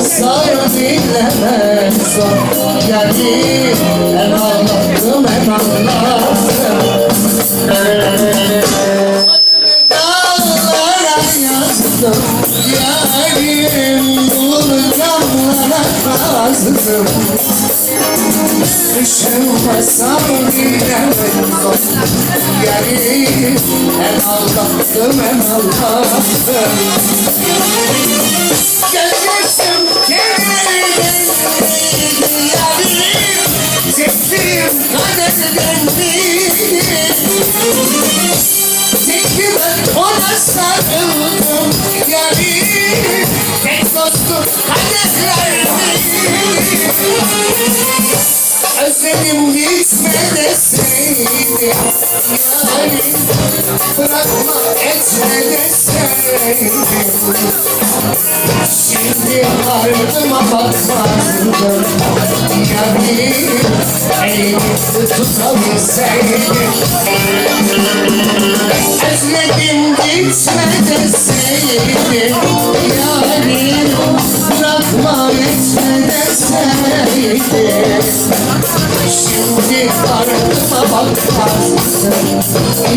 sar dinlemez. Yani hem ağlattım hem ağlattım. Dağlara yazdım Yarim bulgamlara kazdım Düşünmesem bilemedim Yarim hem ağlattım hem ağlattım Kaderden bir Çektim ona sarıldım yarim Tek dostum kaderlerdi Özledim gitme deseydi Yarim bırakma etme deseydi Şimdi ardıma bakmazdım Yarim elini tutabilseydim Özledim gitme deseydim Yarim bırakma etme deseydim Şimdi ardıma bakmazdım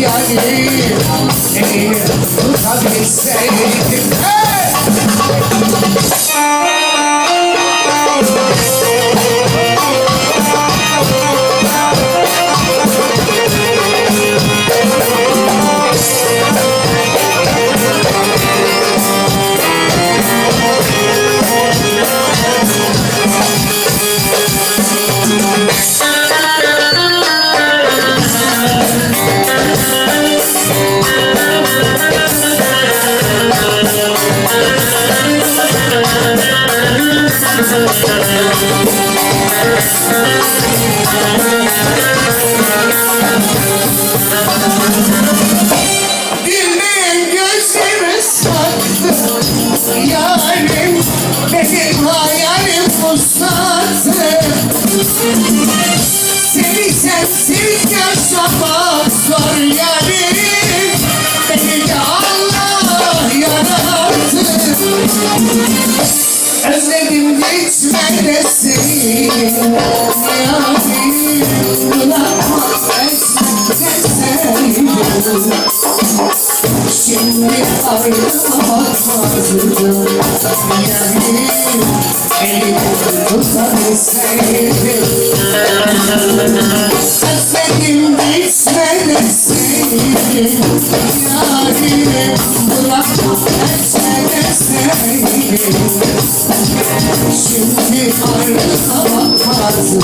Yarim elini tutabilseydim Thank you. Hey! Bilmeyen gözlerime sattı Yarim benim hayalim uzattı Seni sensiz yaşamak zor yarim Özledim etme desin Şimdi ardıma bakmazdım Yani elini tutabilseydim Özledim gitme deseydim Yani bırakma etme Şimdi ardıma bakmazdım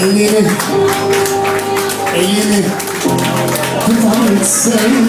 Yani elini elini tutabilseydim